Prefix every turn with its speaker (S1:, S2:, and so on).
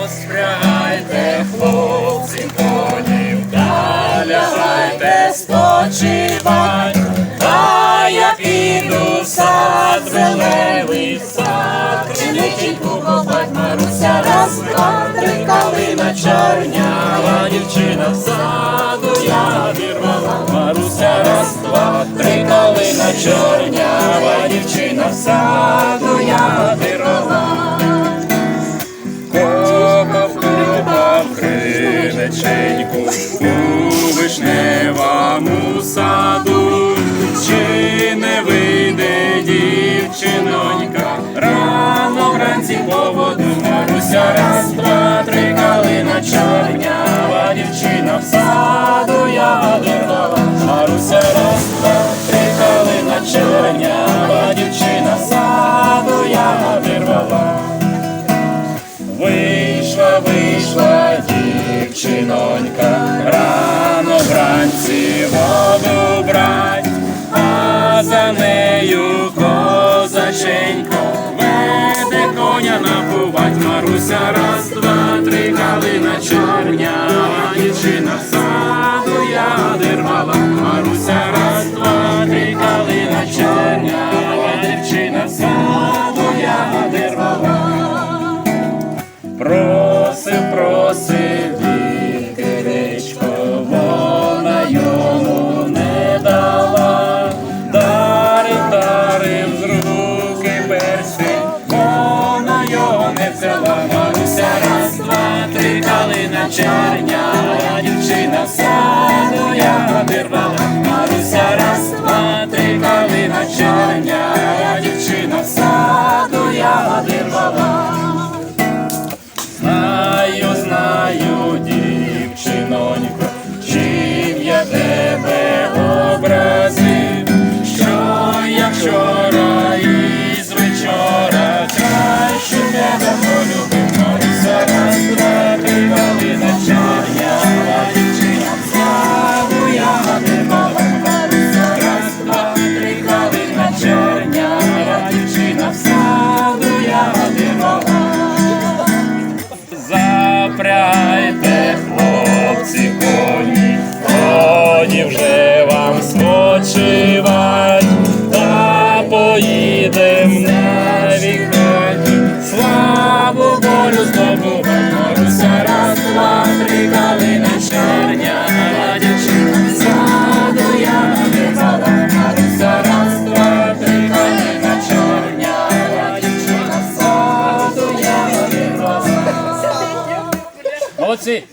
S1: Розпрягайте, хлопці, конів, та лягайте чорнява, дівчина в саду я вірвала, Маруся, раз, два, три, калина чорнява, дівчина в саду я вірвала. Копав, копав криниченьку у вишневому саду, чи не вийде дівчинонька, рано вранці по воду Маруся, раз, два, вийшла дівчинонька, рано вранці воду брать, а за нею козаченько веде коня напувать. Маруся, раз, два, три, калина чорнява, дівчина в саду я дервала. Маруся, раз, два, три, калина чорнява, дівчина в саду я дервала. Просив, просив вікеречко, вона йому не дала, дарив, дарив з руки перси, вона його не взяла, Маруся, раз, два, три, калина черня, дівчина